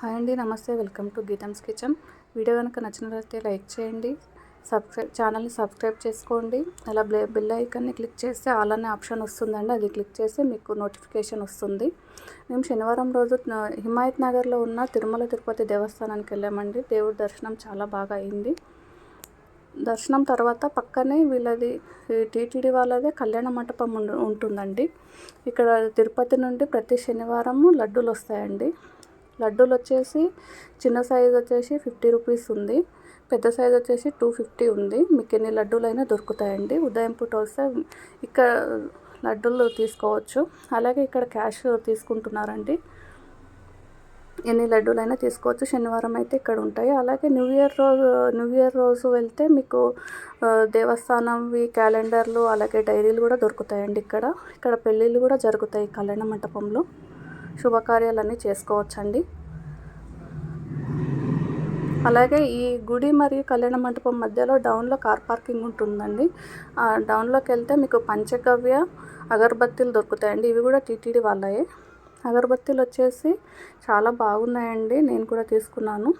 Hi అండి నమస్తే. Welcome to Geethams kitchen. Video కనుక నచ్చినట్లయితే లైక్ చేయండి సబ్స్క్రైబ్ ఛానల్ని సబ్స్క్రైబ్ చేసుకోండి. అలా బ్లే బెల్ ఐకాన్ని క్లిక్ చేస్తే ఆల్ అనే ఆప్షన్ వస్తుందండి. అది క్లిక్ చేస్తే మీకు నోటిఫికేషన్ వస్తుంది. మేము శనివారం రోజు హిమాయత్ నగర్లో ఉన్న తిరుమల తిరుపతి దేవస్థానానికి వెళ్ళామండి. దేవుడి దర్శనం చాలా బాగా అయింది. దర్శనం తర్వాత పక్కనే వీళ్ళది టీటీడీ వాళ్ళదే కళ్యాణ మంటపం ఉంటుందండి. ఇక్కడ తిరుపతి నుండి ప్రతి శనివారము లడ్డూలు వస్తాయండి. లడ్డూలు వచ్చేసి చిన్న సైజ్ వచ్చేసి ఫిఫ్టీ రూపీస్ ఉంది. పెద్ద సైజ్ వచ్చేసి టూ ఫిఫ్టీ ఉంది. మీకు ఎన్ని లడ్డూలైనా దొరుకుతాయండి. ఉదయం పూట వస్తే ఇక్కడ లడ్డూలు తీసుకోవచ్చు. అలాగే ఇక్కడ క్యాష్ తీసుకుంటున్నారండి. ఎన్ని లడ్డూలైనా తీసుకోవచ్చు. శనివారం అయితే ఇక్కడ ఉంటాయి. అలాగే న్యూ ఇయర్ రోజు న్యూ ఇయర్ రోజు వెళ్తే మీకు దేవస్థానంవి క్యాలెండర్లు అలాగే డైరీలు కూడా దొరుకుతాయండి ఇక్కడ. ఇక్కడ పెళ్ళిళ్ళు కూడా జరుగుతాయి కళ్యాణ మంటపంలో. శుభకార్యాలన్నీ చేసుకోవచ్చండి. అలాగే ఈ గుడి మరియు కళ్యాణ మంటపం మధ్యలో డౌన్లో కార్ పార్కింగ్ ఉంటుందండి. ఆ డౌన్లోకి వెళ్తే మీకు పంచగవ్య అగరబత్తీలు దొరుకుతాయండి. ఇవి కూడా టీటీడీ వాళ్ళయే. అగరబత్తీలు వచ్చేసి చాలా బాగున్నాయండి. నేను కూడా తీసుకున్నాను.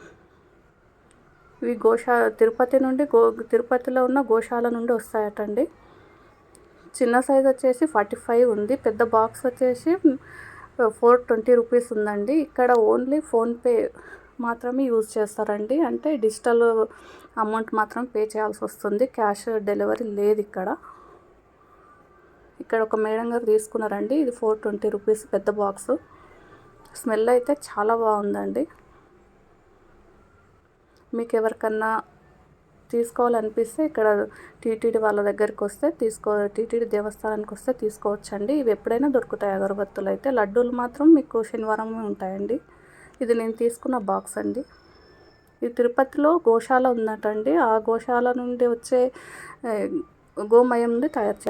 ఇవి గోశా తిరుపతి నుండి గో తిరుపతిలో ఉన్న గోశాల నుండి వస్తాయటండి. చిన్న సైజ్ వచ్చేసి ఫార్టీ ఫైవ్ ఉంది. పెద్ద బాక్స్ వచ్చేసి ఫోర్ ట్వంటీ రూపీస్ ఉందండి. ఇక్కడ ఓన్లీ ఫోన్పే మాత్రమే యూజ్ చేస్తారండి. అంటే డిజిటల్ అమౌంట్ మాత్రం పే చేయాల్సి వస్తుంది. క్యాష్ డెలివరీ లేదు ఇక్కడ. ఇక్కడ ఒక మేడం గారు తీసుకున్నారండి. ఇది ఫోర్ ట్వంటీ రూపీస్ పెద్ద బాక్స్. స్మెల్ అయితే చాలా బాగుందండి. మీకు ఎవరికన్నా తీసుకోవాలనిపిస్తే ఇక్కడ టీటీడీ వాళ్ళ దగ్గరికి వస్తే తీసుకో టీటీడీ దేవస్థానానికి వస్తే తీసుకోవచ్చండి. ఇవి ఎప్పుడైనా దొరుకుతాయి అగరబత్తులు అయితే. లడ్డూలు మాత్రం మీకు శనివారమే ఉంటాయండి. ఇది నేను తీసుకున్న బాక్స్ అండి. ఈ తిరుపతిలో గోశాల ఉందటండి. ఆ గోశాల నుండి వచ్చే గోమయం నుండి తయారు చేస్తారు